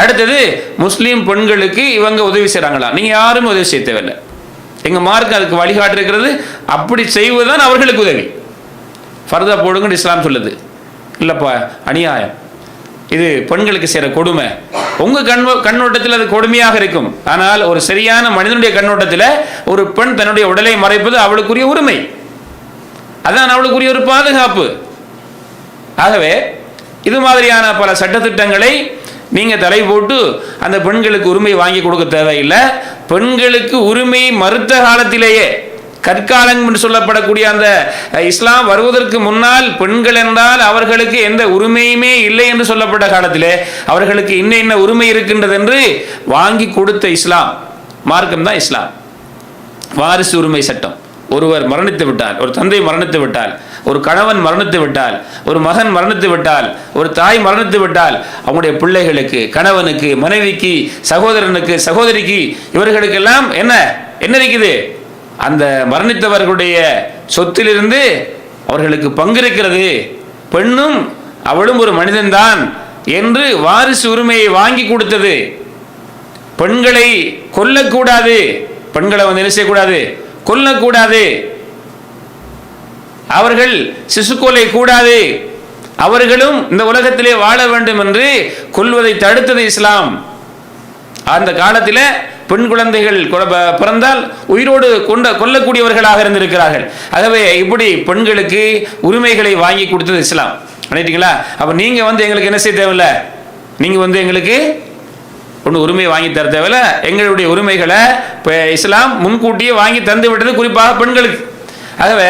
அடுத்தது முஸ்லீம் பெண்களுக்கு இவங்க உதவி செய்கிறாங்களா நீங்கள் யாரும் உதவி செய்ய தேவையில்லை. எங்கள் மார்க் அதுக்கு வழிகாட்டிருக்கிறது. அப்படி செய்வதுதான் அவர்களுக்கு உதவி. ஃபர்தா போடுங்கன்னு இஸ்லாம் சொல்லுது. இல்லைப்பா அநியாயம். இது பெண்களுக்கு செய்கிற கொடுமை. உங்கள் கண் கண்ணோட்டத்தில் அது கொடுமையாக இருக்கும். ஆனால் ஒரு சரியான மனிதனுடைய கண்ணோட்டத்தில் ஒரு பெண் தன்னுடைய உடலை மறைப்பது அவளுக்குரிய உரிமை. அதான் அவளுக்குரிய ஒரு பாதுகாப்பு. ஆகவே இது மாதிரியான பல சட்டத்திட்டங்களை நீங்கள் தலை போட்டு அந்த பெண்களுக்கு உரிமை வாங்கி கொடுக்க தேவையில்லை. பெண்களுக்கு உரிமை மறுத்த காலத்திலேயே கற்காலம் என்று சொல்லப்படக்கூடிய அந்த இஸ்லாம் வருவதற்கு முன்னால் பெண்கள் என்றால் அவர்களுக்கு எந்த உரிமையுமே இல்லை என்று சொல்லப்பட்ட காலத்திலே அவர்களுக்கு இன்ன இன்ன உரிமை இருக்கின்றது என்று வாங்கி கொடுத்த இஸ்லாம். மார்க்கம் தான் இஸ்லாம். வாரிசு உரிமை சட்டம். ஒருவர் மரணித்து விட்டால் ஒரு தந்தை மரணித்து விட்டால் ஒரு கணவன் மரணித்து விட்டால் ஒரு மகன் மரணித்து விட்டால் ஒரு தாய் மரணித்து விட்டால் அவங்களுடைய பிள்ளைகளுக்கு கணவனுக்கு மனைவிக்கு சகோதரனுக்கு சகோதரிக்கு இவர்களுக்கெல்லாம் என்ன? என்ன இருக்குது? அந்த மரணித்தவர்களுடைய சொத்திலிருந்து அவர்களுக்கு பங்கு இருக்கிறது. பெண்ணும் அவளும் ஒரு மனிதன்தான் என்று வாரிசு உரிமையை வாங்கி கொடுத்தது. பெண்களை கொல்லக்கூடாது. பெண்களை வந்து என்ன செய்யக்கூடாது? கொல்லக்கூடாது. அவர்கள் சிசுக்கொலை கூடாது. அவர்களும் இந்த உலகத்திலே வாழ வேண்டும் என்று கொல்வதை தடுத்தது இஸ்லாம். அந்த காலத்தில் பெண் குழந்தைகள் பிறந்தால் உயிரோடு கொண்ட கொல்லக்கூடியவர்களாக இருந்திருக்கிறார்கள். ஆகவே இப்படி பெண்களுக்கு உரிமைகளை வாங்கி கொடுத்தது இஸ்லாம். பண்ணிட்டீங்களா அப்போ நீங்கள் வந்து எங்களுக்கு என்ன செய்ய தேவையில்ல? நீங்கள் வந்து எங்களுக்கு ஒன்று உரிமை வாங்கி தர தேவையில்ல. எங்களுடைய உரிமைகளை இப்போ இஸ்லாம் முன்கூட்டியே வாங்கி தந்து விட்டது குறிப்பாக பெண்களுக்கு. ஆகவே